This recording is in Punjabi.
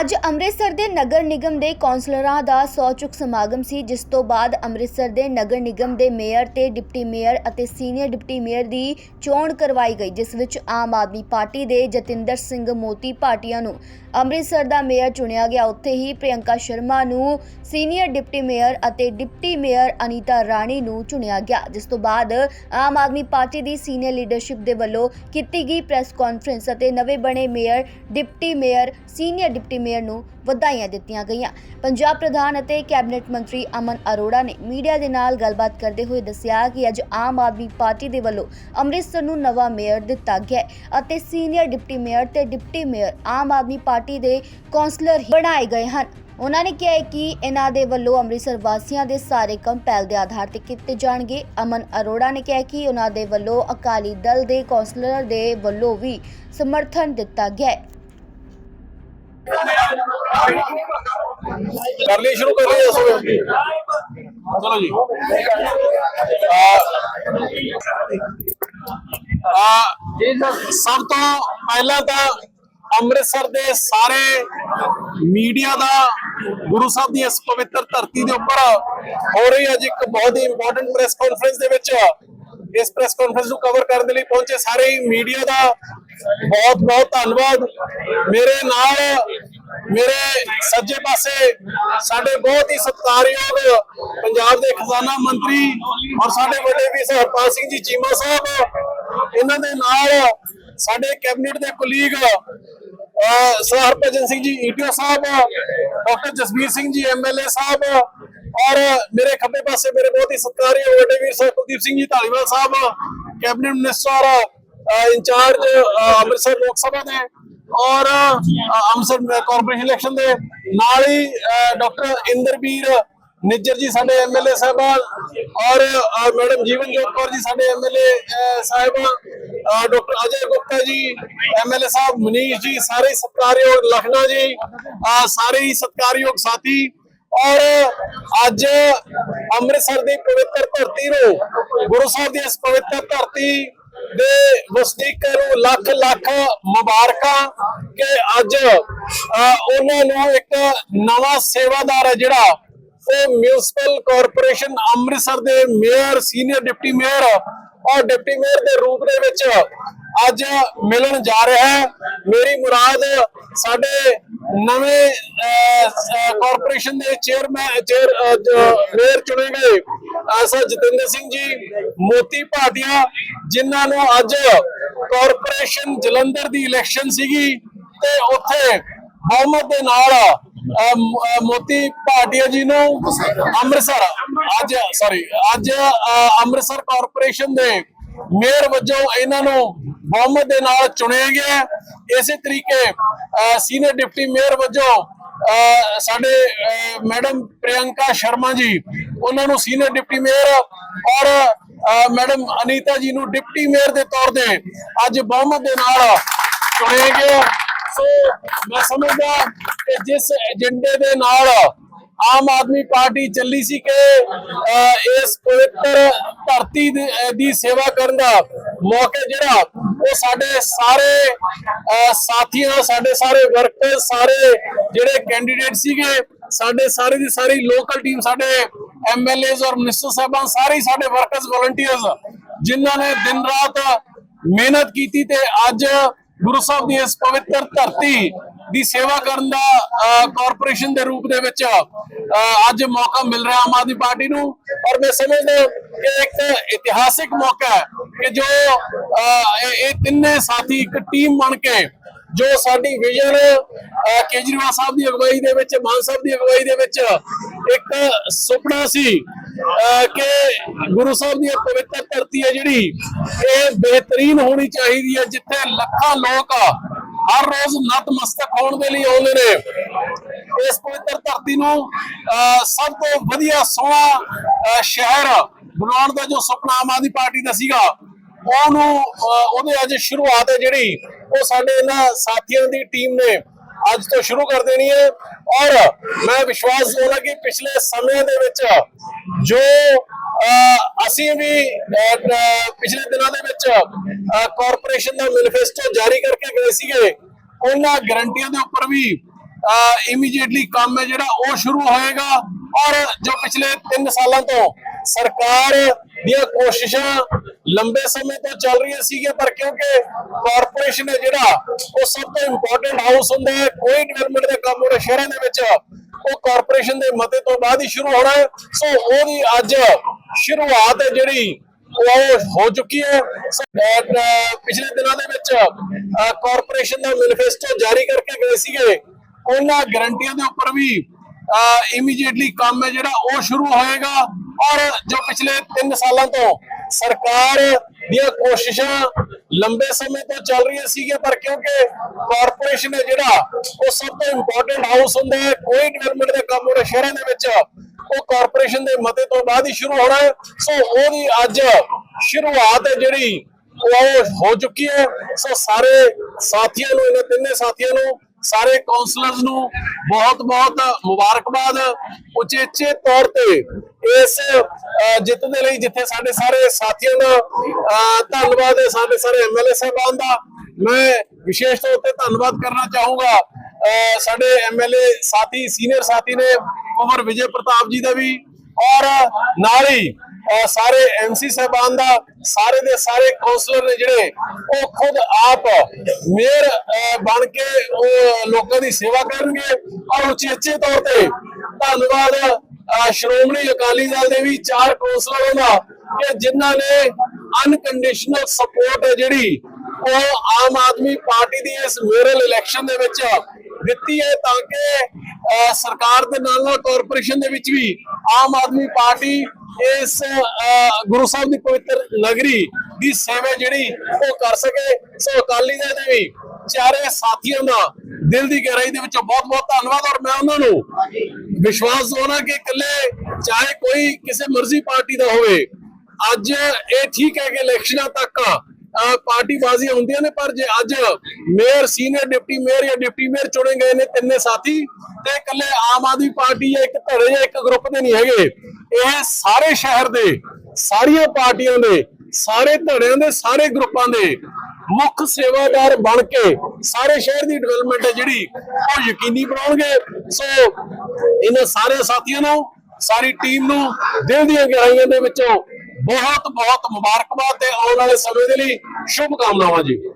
ਅੱਜ ਅੰਮ੍ਰਿਤਸਰ ਦੇ ਨਗਰ ਨਿਗਮ ਦੇ ਕੌਂਸਲਰਾਂ ਦਾ ਸੌ ਚੁੱਕ ਸਮਾਗਮ ਸੀ, ਜਿਸ ਤੋਂ ਬਾਅਦ ਅੰਮ੍ਰਿਤਸਰ ਦੇ ਨਗਰ ਨਿਗਮ ਦੇ ਮੇਅਰ ਤੇ ਡਿਪਟੀ ਮੇਅਰ ਅਤੇ ਸੀਨੀਅਰ ਡਿਪਟੀ ਮੇਅਰ ਦੀ ਚੋਣ ਕਰਵਾਈ ਗਈ, ਜਿਸ ਵਿੱਚ ਆਮ ਆਦਮੀ ਪਾਰਟੀ ਦੇ ਜਤਿੰਦਰ ਸਿੰਘ ਮੋਤੀ ਭਾਟੀਆ ਨੂੰ ਅੰਮ੍ਰਿਤਸਰ ਦਾ ਮੇਅਰ ਚੁਣਿਆ ਗਿਆ। ਉੱਥੇ ਹੀ ਪ੍ਰਿਯੰਕਾ ਸ਼ਰਮਾ ਨੂੰ ਸੀਨੀਅਰ ਡਿਪਟੀ ਮੇਅਰ ਅਤੇ ਡਿਪਟੀ ਮੇਅਰ ਅਨੀਤਾ ਰਾਣੀ ਨੂੰ ਚੁਣਿਆ ਗਿਆ, ਜਿਸ ਤੋਂ ਬਾਅਦ ਆਮ ਆਦਮੀ ਪਾਰਟੀ ਦੀ ਸੀਨੀਅਰ ਲੀਡਰਸ਼ਿਪ ਦੇ ਵੱਲੋਂ ਕੀਤੀ ਗਈ ਪ੍ਰੈਸ ਕਾਨਫਰੰਸ ਅਤੇ ਨਵੇਂ ਬਣੇ mayor, deputy mayor, senior deputy mayor ਨੂੰ ਵਧਾਈਆਂ ਦਿੱਤੀਆਂ ਗਈਆਂ। ਪੰਜਾਬ ਪ੍ਰਧਾਨ ਅਤੇ ਕੈਬਨਿਟ ਮੰਤਰੀ ਅਮਨ ਅਰੋੜਾ ਨੇ ਮੀਡੀਆ ਦੇ ਨਾਲ ਗੱਲਬਾਤ ਕਰਦੇ ਹੋਏ ਦੱਸਿਆ ਕਿ ਅੱਜ ਆਮ ਆਦਮੀ ਪਾਰਟੀ ਦੇ ਵੱਲੋਂ ਅੰਮ੍ਰਿਤਸਰ ਨੂੰ ਨਵਾਂ ਮੇਅਰ ਦਿੱਤਾ ਗਿਆ ਅਤੇ ਸੀਨੀਅਰ ਡਿਪਟੀ ਮੇਅਰ ਤੇ deputy mayor Aam Aadmi party ਦੇ ਕੌਂਸਲਰ ਹੀ ਬਣਾਏ ਗਏ ਹਨ। ਉਹਨਾਂ ਨੇ ਕਿਹਾ ਕਿ ਇਹਨਾਂ ਦੇ ਵੱਲੋਂ ਅੰਮ੍ਰਿਤਸਰ ਵਾਸੀਆਂ ਦੇ ਸਾਰੇ ਕੰਮ ਪਹਿਲ ਦੇ ਆਧਾਰ ਤੇ ਕੀਤੇ ਜਾਣਗੇ। ਅਮਨ ਅਰੋੜਾ ਨੇ ਕਿਹਾ ਕਿ ਉਹਨਾਂ ਦੇ ਵੱਲੋਂ ਅਕਾਲੀ ਦਲ ਦੇ ਕੌਂਸਲਰ ਦੇ ਵੱਲੋਂ ਵੀ ਸਮਰਥਨ ਦਿੱਤਾ ਗਿਆ ਕਰ ਲਈ ਸ਼ੁਰੂ ਕਰ ਲਈ ਦੱਸੋ ਚਲੋ ਜੀ। ਆ ਸਭ ਤੋਂ ਪਹਿਲਾਂ ਤਾਂ ਅੰਮ੍ਰਿਤਸਰ ਦੇ ਸਾਰੇ ਮੀਡੀਆ ਦਾ ਗੁਰੂ ਸਾਹਿਬ ਦੀ ਇਸ ਪਵਿੱਤਰ ਧਰਤੀ ਦੇ ਉੱਪਰ ਹੋ ਰਹੀ ਅੱਜ ਇੱਕ ਬਹੁਤ ਹੀ ਇੰਪੋਰਟੈਂਟ ਪ੍ਰੈਸ ਕਾਨਫਰੰਸ ਦੇ ਵਿੱਚ। ਇਸ ਪ੍ਰੈਸ ਕਾਨਫਰੰਸ ਨੂੰ ਕਵਰ ਕਰਨ ਦੇ ਲਈ ਪਹੁੰਚੇ ਸਾਰੇ ਮੀਡੀਆ ਦਾ ਬਹੁਤ ਬਹੁਤ ਧੰਨਵਾਦ। ਮੇਰੇ ਨਾਲ ਮੇਰੇ ਸੱਜੇ ਪਾਸੇ ਸਾਡੇ ਬਹੁਤ ਹੀ ਸਤਿਕਾਰਯੋਗ ਪੰਜਾਬ ਦੇ ਖਜ਼ਾਨਾ ਮੰਤਰੀ ਔਰ ਸਾਡੇ ਵੱਡੇ ਵੀ ਹਰਪਾਲ ਸਿੰਘ ਜੀ, ਚੀਮਾ ਸਾਹਿਬ, ਇਹਨਾਂ ਦੇ ਨਾਲ ਸਾਡੇ ਕੈਬਨਿਟ ਦੇ colleague Sardar Harbhajan Singh ji, ETO Sahib, doctor Jasvir Singh ji MLA Sahib ਔਰ ਮੇਰੇ ਖੱਬੇ ਪਾਸੇ ਮੇਰੇ ਬਹੁਤ ਹੀ ਸਤਿਕਾਰਯੋਗ ਵੱਡੇ ਵੀਰ Sahib Kuldeep Singh ji, Dhaliwal Sahib, cabinet minister incharge Amritsar Lok Sabha ਦੇ ਔਰ ਅੰਮ੍ਰਿਤਸਰ ਕਾਰਪੋਰੇਸ਼ਨ ਇਲੈਕਸ਼ਨ ਦੇ ਨਾਲ ਹੀ ਡਾਕਟਰ ਇੰਦਰਬੀਰ ਨਿੱਜਰ ਜੀ ਸਾਡੇ ਐਮਐਲਏ ਸਾਹਿਬਾਨ ਔਰ ਮੈਡਮ ਜੀਵਨਜੋਤ ਕੌਰ ਜੀ ਸਾਡੇ ਐਮਐਲਏ ਸਾਹਿਬਾਨ ਡਾਕਟਰ ਅਜੇ ਗੁਪਤਾ ਜੀ ਐਮਐਲਏ ਸਾਹਿਬ, ਮਨੀਸ਼ ਜੀ, ਸਾਰੇ ਹੀ ਸਤਿਕਾਰਯੋਗ ਲਖਨਾ ਜੀ ਸਾਰੇ ਹੀ ਸਤਿਕਾਰਯੋਗ ਸਾਥੀ, ਔਰ, ਅੱਜ ਅੰਮ੍ਰਿਤਸਰ ਦੀ ਪਵਿੱਤਰ ਧਰਤੀ ਨੂੰ ਗੁਰੂ ਸਾਹਿਬ ਦੀ ਇਸ ਪਵਿੱਤਰ ਧਰਤੀ ਦੇ ਵਸਨੀਕਾਂ ਨੂੰ ਲੱਖ ਲੱਖ ਮੁਬਾਰਕਾਂ ਕਿ ਅੱਜ ਉਹਨਾਂ ਨੂੰ ਇੱਕ ਨਵਾਂ ਸੇਵਾਦਾਰ ਹੈ ਜਿਹੜਾ ਉਹ ਮਿਊਨਿਸਪਲ ਕਾਰਪੋਰੇਸ਼ਨ ਅੰਮ੍ਰਿਤਸਰ ਦੇ ਮੇਅਰ, ਸੀਨੀਅਰ ਡਿਪਟੀ ਮੇਅਰ ਔਰ ਡਿਪਟੀ ਮੇਅਰ ਦੇ ਰੂਪ ਦੇ ਵਿੱਚ ਅੱਜ ਮਿਲਣ ਜਾ ਰਿਹਾ ਹੈ। ਮੇਰੀ ਮੁਰਾਦ ਸਾਡੇ ਨਵੇਂ ਕਾਰਪੋਰੇਸ਼ਨ ਦੇ ਚੇਅਰਮੈਨ ਚੇਅਰ ਮੇਅਰ ਚੁਣੇ ਗਏ। ਐਸਾ ਜਤਿੰਦਰ ਸਿੰਘ ਜੀ, ਮੋਤੀ ਭਾਟੀਆ, ਜਿਨ੍ਹਾਂ ਨੂੰ ਅੱਜ ਕਾਰਪੋਰੇਸ਼ਨ ਜਲੰਧਰ ਦੀ ਇਲੈਕਸ਼ਨ ਸੀਗੀ ਤੇ ਉੱਥੇ ਬਹੁਮਤ ਦੇ ਨਾਲ ਮੋਤੀ ਭਾਟੀਆ ਜੀ ਨੂੰ ਅੰਮ੍ਰਿਤਸਰ, ਅੱਜ ਸੌਰੀ ਅੱਜ ਅੰਮ੍ਰਿਤਸਰ ਕਾਰਪੋਰੇਸ਼ਨ ਦੇ ਮੇਅਰ ਵਜੋਂ ਇਹਨਾਂ ਨੂੰ ਬਹੁਮਤ ਦੇ ਨਾਲ ਚੁਣਿਆ ਗਿਆ ਇਸੇ ਤਰੀਕੇ ਸੀਨੀਅਰ ਡਿਪਟੀ ਮੇਅਰ ਵਜੋਂ ਸਾਡੇ ਮੈਡਮ ਪ੍ਰਿਯੰਕਾ ਸ਼ਰਮਾ ਜੀ, ਉਹਨਾਂ ਨੂੰ ਸੀਨੀਅਰ ਡਿਪਟੀ ਮੇਅਰ ਔਰ ਮੈਡਮ ਅਨੀਤਾ ਜੀ ਨੂੰ ਡਿਪਟੀ ਮੇਅਰ ਦੇ ਤੌਰ ਤੇ ਅੱਜ ਬਹੁਮਤ ਦੇ ਨਾਲ ਚੁਣੇ ਗਏ ਸੋ ਮੈਂ ਸਮਝਦਾ ਕਿ ਜਿਸ ਏਜੰਡੇ ਦੇ ਨਾਲ ਆਮ ਆਦਮੀ ਪਾਰਟੀ ਚੱਲੀ ਸੀ ਕਿ ਇਸ ਪਵਿੱਤਰ ਧਰਤੀ ਦੀ- ਸੇਵਾ ਕਰਨ ਦਾ ਮੌਕੇ ਜਿਹੜਾ, ਉਹ ਸਾਡੇ ਸਾਰੇ ਸਾਥੀਆਂ, ਸਾਡੇ ਸਾਰੇ ਵਰਕਰ ਸਾਰੇ ਜਿਹੜੇ ਕੈਂਡੀਡੇਟ ਸੀਗੇ, ਸਾਡੇ ਸਾਰੇ ਦੀ ਸਾਰੀ ਲੋਕਲ ਟੀਮ ਸਾਡੇ ਐਮਐਲਏਜ਼ ਔਰ ਮਿਨਿਸਟਰ ਸਾਹਿਬਾਨ, ਸਾਰੇ ਸਾਡੇ ਵਰਕਰਸ ਵਲੰਟੀਅਰਸ ਜਿਨ੍ਹਾਂ ਨੇ ਦਿਨ ਰਾਤ ਮਿਹਨਤ ਕੀਤੀ ਤੇ ਅੱਜ ਗੁਰੂ ਸਾਹਿਬ ਦੀ ਇਸ ਪਵਿੱਤਰ ਧਰਤੀ ਦੀ ਸੇਵਾ ਕਰਨ ਦਾ ਕਾਰਪੋਰੇਸ਼ਨ ਦੇ ਰੂਪ ਦੇ ਵਿੱਚ ਅੱਜ ਮੌਕਾ ਮਿਲ ਰਿਹਾ ਆਮ ਆਦਮੀ ਪਾਰਟੀ ਨੂੰ। ਔਰ ਮੈਂ ਸਮਝਦਾ ਕਿ ਇੱਕ ਇਤਿਹਾਸਿਕ ਮੌਕਾ ਹੈ ਕਿ ਜੋ ਇਹ ਤਿੰਨੇ ਸਾਥੀ ਇੱਕ ਟੀਮ ਬਣ ਕੇ, ਜੋ ਸਾਡੀ ਵਿਜ਼ਨ ਕੇਜਰੀਵਾਲ ਸਾਹਿਬ ਦੀ ਅਗਵਾਈ ਦੇ ਵਿੱਚ, ਮਾਨ ਸਾਹਿਬ ਦੀ ਅਗਵਾਈ ਦੇ ਵਿੱਚ ਇੱਕ ਸੁਪਨਾ ਸੀ ਕਿ ਗੁਰੂ ਸਾਹਿਬ ਦੀ ਪਵਿੱਤਰ ਧਰਤੀ ਹੈ ਜਿਹੜੀ ਇਹ ਬਿਹਤਰੀਨ ਹੋਣੀ ਚਾਹੀਦੀ ਹੈ ਜਿੱਥੇ ਲੱਖਾਂ ਲੋਕ ਹਰ ਰੋਜ਼ ਨਤਮਸਤਕ ਹੋਣ ਦੇ ਲਈ ਆਉਂਦੇ ਨੇ। ਇਸ ਪਵਿੱਤਰ ਧਰਤੀ ਨੂੰ ਅਹ, ਸਭ ਤੋਂ ਵਧੀਆ ਸੋਹਣਾ ਸ਼ਹਿਰ ਬਣਾਉਣ ਦਾ ਜੋ ਸੁਪਨਾ ਆਮ ਆਦਮੀ ਪਾਰਟੀ ਦਾ ਸੀਗਾ ਉਹਨੂੰ ਅਹ, ਉਹਦੇ ਅੱਜ ਸ਼ੁਰੂਆਤ ਹੈ ਜਿਹੜੀ ਉਹ ਸਾਡੇ ਇਹਨਾਂ ਸਾਥੀਆਂ ਦੀ ਟੀਮ ਨੇ ਅੱਜ ਤੋਂ ਸ਼ੁਰੂ ਕਰ ਦੇਣੀ ਹੈ। ਔਰ ਮੈਂ ਵਿਸ਼ਵਾਸ ਦਵਾਉਣਾ ਕਿ ਪਿਛਲੇ ਸਮੇਂ ਦੇ ਵਿੱਚ ਜੋ ਅਸੀਂ ਵੀ ਪਿਛਲੇ ਦਿਨਾਂ ਦੇ ਵਿੱਚ ਕਾਰਪੋਰੇਸ਼ਨ ਦਾ ਮੈਨੀਫੈਸਟੋ ਜਾਰੀ ਕਰਕੇ ਗਏ ਸੀਗੇ। ਉਹਨਾਂ ਗਰੰਟੀਆਂ ਦੇ ਉੱਪਰ ਵੀ ਇਮੀਡੀਏਟਲੀ ਕੰਮ ਹੈ ਜਿਹੜਾ, ਉਹ ਸ਼ੁਰੂ ਹੋਏਗਾ। ਔਰ ਜੋ ਪਿਛਲੇ 3 ਸਾਲਾਂ ਤੋਂ ਸਰਕਾਰ ਦੀਆਂ ਕੋਸ਼ਿਸ਼ਾਂ ਲੰਬੇ ਸਮੇਂ ਤੋਂ ਚੱਲ ਰਹੀਆਂ ਸੀਗੀਆਂ, ਪਰ ਕਿਉਂਕਿ ਕਾਰਪੋਰੇਸ਼ਨ ਹੈ ਜਿਹੜਾ, ਉਹ ਸਭ ਤੋਂ ਇੰਪੋਰਟੈਂਟ ਹਾਊਸ ਹੁੰਦਾ ਹੈ, ਕੋਈ ਡਿਵੈਲਪਮੈਂਟ ਦਾ ਕੰਮ ਉਹਦੇ ਸ਼ਹਿਰਾਂ ਦੇ ਵਿੱਚ, ਉਹ ਕਾਰਪੋਰੇਸ਼ਨ ਦੇ ਮਤੇ ਤੋਂ ਬਾਅਦ ਹੀ ਸ਼ੁਰੂ ਹੋਣਾ ਹੈ। ਸੋ ਉਹਦੀ ਅੱਜ ਸ਼ੁਰੂਆਤ ਹੈ ਜਿਹੜੀ, ਉਹ ਹੋ ਚੁੱਕੀ ਹੈ। ਪਿਛਲੇ ਦਿਨਾਂ ਦੇ ਵਿੱਚ ਕਾਰਪੋਰੇਸ਼ਨ ਦਾ ਮੈਨੀਫੈਸਟੋ ਜਾਰੀ ਕਰਕੇ ਗਏ ਸੀਗੇ। ਉਹਨਾਂ ਗਰੰਟੀਆਂ ਦੇ ਉੱਪਰ ਵੀ ਇਮੀਡੀਏਟਲੀ ਕੰਮ ਹੈ ਜਿਹੜਾ, ਉਹ ਸ਼ੁਰੂ ਹੋਏਗਾ। ਔਰ ਜੋ ਪਿਛਲੇ 3 ਸਾਲਾਂ ਤੋਂ ਸਰਕਾਰ ਦੀਆਂ ਕੋਸ਼ਿਸ਼ਾਂ ਲੰਬੇ ਸਮੇਂ ਤੋਂ ਚੱਲ ਰਹੀਆਂ ਸੀਗੀਆਂ, ਪਰ ਕਿਉਂਕਿ ਕਾਰਪੋਰੇਸ਼ਨ ਹੈ ਜਿਹੜਾ, ਉਹ ਸਭ ਤੋਂ ਇੰਪੋਰਟੈਂਟ ਹਾਊਸ ਹੁੰਦਾ ਹੈ, ਕੋਈ ਡਿਵੈਲਪਮੈਂਟ ਦਾ ਕੰਮ ਉਹਦੇ ਸ਼ਹਿਰਾਂ ਦੇ ਵਿੱਚ, ਉਹ ਕਾਰਪੋਰੇਸ਼ਨ ਦੇ ਮਤੇ ਤੋਂ ਬਾਅਦ ਹੀ ਸ਼ੁਰੂ ਹੋਣਾ ਹੈ। ਸੋ ਉਹਦੀ ਅੱਜ ਸ਼ੁਰੂਆਤ ਹੈ ਜਿਹੜੀ, ਉਹ ਹੋ ਚੁੱਕੀ ਹੈ। ਸੋ ਸਾਰੇ ਸਾਥੀਆਂ ਨੂੰ, ਇਹਨਾਂ ਤਿੰਨੇ ਸਾਥੀਆਂ ਨੂੰ ਸਾਰੇ ਕਾਉਂਸਲਰਸ ਨੂੰ ਬਹੁਤ ਬਹੁਤ ਮੁਬਾਰਕਬਾਦ। ਉਚੇਚੇ ਤੌਰ ਤੇ ਇਸ ਅਹ, ਜਿੱਤ ਦੇ ਲਈ ਜਿੱਥੇ ਸਾਡੇ ਸਾਰੇ ਸਾਥੀਆਂ ਦਾ ਧੰਨਵਾਦ ਹੈ ਸਾਡੇ ਸਾਰੇ ਐਮਐਲਏ ਸਾਹਿਬਾਨ ਦਾ। ਮੈਂ ਵਿਸ਼ੇਸ਼ ਤੌਰ ਤੇ ਧੰਨਵਾਦ ਕਰਨਾ ਚਾਹੂੰਗਾ ਅਹ, ਸਾਡੇ ਐਮਐਲਏ ਸਾਥੀ ਸੀਨੀਅਰ ਸਾਥੀ ਨੇ ਕੁਮਰ ਵਿਜੇ ਪ੍ਰਤਾਪ ਜੀ ਦਾ ਵੀ। ਔਰ ਨਾਲ ਹੀ ਸਾਰੇ ਐਮਸੀ ਸਾਹਿਬਾਨ ਦਾ, ਸਾਰੇ ਦੇ ਸਾਰੇ ਕਾਉਂਸਲਰ ਨੇ ਜਿਹੜੇ, ਉਹ ਖੁਦ ਆਪ ਮੇਅਰ ਬਣ ਕੇ ਉਹ ਲੋਕਾਂ ਦੀ ਸੇਵਾ ਕਰਨਗੇ। ਔਰ ਉਚੇਚੇ ਤੌਰ ਤੇ ਧੰਨਵਾਦ ਸ਼੍ਰੋਮਣੀ ਅਕਾਲੀ ਦਲ ਦੇ ਵੀ ਚਾਰ ਕਾਉਂਸਲਰਾਂ ਦਾ ਕਿ ਜਿਨ੍ਹਾਂ ਨੇ ਅਨਕੰਡੀਸ਼ਨਲ ਸਪੋਰਟ ਹੈ ਜਿਹੜੀ, ਉਹ ਆਮ ਆਦਮੀ ਪਾਰਟੀ ਦੀ ਇਸ ਮੇਰਲ ਇਲੈਕਸ਼ਨ ਦੇ ਵਿੱਚ ਦਿੱਤੀ ਹੈ ਤਾਂ ਕਿ ਸਰਕਾਰ ਦੇ ਨਾਲ ਨਾਲ ਕਾਰਪੋਰੇਸ਼ਨ ਦੇ ਵਿੱਚ ਵੀ ਆਮ ਆਦਮੀ ਪਾਰਟੀ ਇਸ ਗੁਰੂ ਸਾਹਿਬ ਦੀ ਪਵਿੱਤਰ ਨਗਰੀ ਦੀ ਸੇਵਾ ਜਿਹੜੀ ਉਹ ਕਰ ਸਕੇ। ਸੋ ਅਕਾਲੀ ਦਲ ਦੇ ਵੀ ਚਾਰੇ ਸਾਥੀਆਂ ਦਾ ਦਿਲ ਦੀ ਗਹਿਰਾਈ ਦੇ ਵਿੱਚੋਂ ਬਹੁਤ ਬਹੁਤ ਧੰਨਵਾਦ। ਔਰ ਮੈਂ ਉਹਨਾਂ ਨੂੰ ਵਿਸ਼ਵਾਸ ਦਵਾਉਣਾ ਕਿ ਇਕੱਲੇ ਚਾਹੇ ਕੋਈ ਕਿਸੇ ਮਰਜ਼ੀ ਪਾਰਟੀ ਦਾ ਹੋਵੇ ਅੱਜ ਇਹ ਠੀਕ ਹੈ ਕਿ ਇਲੈਕਸ਼ਨਾਂ ਤੱਕ ਅਹ, ਪਾਰਟੀ ਬਾਜ਼ੀਆਂ ਹੁੰਦੀਆਂ ਨੇ ਪਰ ਜੇ ਅੱਜ ਮੇਅਰ ਸੀਨੀਅਰ ਡਿਪਟੀ ਮੇਅਰ ਜਾਂ ਡਿਪਟੀ ਮੇਅਰ ਚੁਣੇ ਗਏ ਨੇ ਤਿੰਨੇ ਸਾਥੀ ਤੇ ਇਕੱਲੇ ਆਮ ਆਦਮੀ ਪਾਰਟੀ ਜਾਂ ਇੱਕ ਧੜੇ ਜਾਂ ਇੱਕ ਗਰੁੱਪ ਦੇ ਨਹੀਂ ਹੈਗੇ। ਇਹ ਸਾਰੇ ਸ਼ਹਿਰ ਦੇ, ਸਾਰੀਆਂ ਪਾਰਟੀਆਂ ਦੇ, ਸਾਰੇ ਧੜਿਆਂ ਦੇ, ਸਾਰੇ ਗਰੁੱਪਾਂ ਦੇ ਮੁੱਖ ਸੇਵਾਦਾਰ ਬਣ ਕੇ ਸਾਰੇ ਸ਼ਹਿਰ ਦੀ ਡਿਵੈਲਪਮੈਂਟ ਹੈ ਜਿਹੜੀ, ਉਹ ਯਕੀਨੀ ਬਣਾਉਣਗੇ। ਸੋ ਇਹਨਾਂ ਸਾਰੇ ਸਾਥੀਆਂ ਨੂੰ, ਸਾਰੀ ਟੀਮ ਨੂੰ ਦਿਲ ਦੀਆਂ ਗਹਿਰਾਈਆਂ ਦੇ ਵਿੱਚੋਂ ਬਹੁਤ ਬਹੁਤ ਮੁਬਾਰਕਬਾਦ ਤੇ ਆਉਣ ਵਾਲੇ ਸਮੇਂ ਦੇ ਲਈ ਸ਼ੁਭ ਕਾਮਨਾਵਾਂ ਜੀ।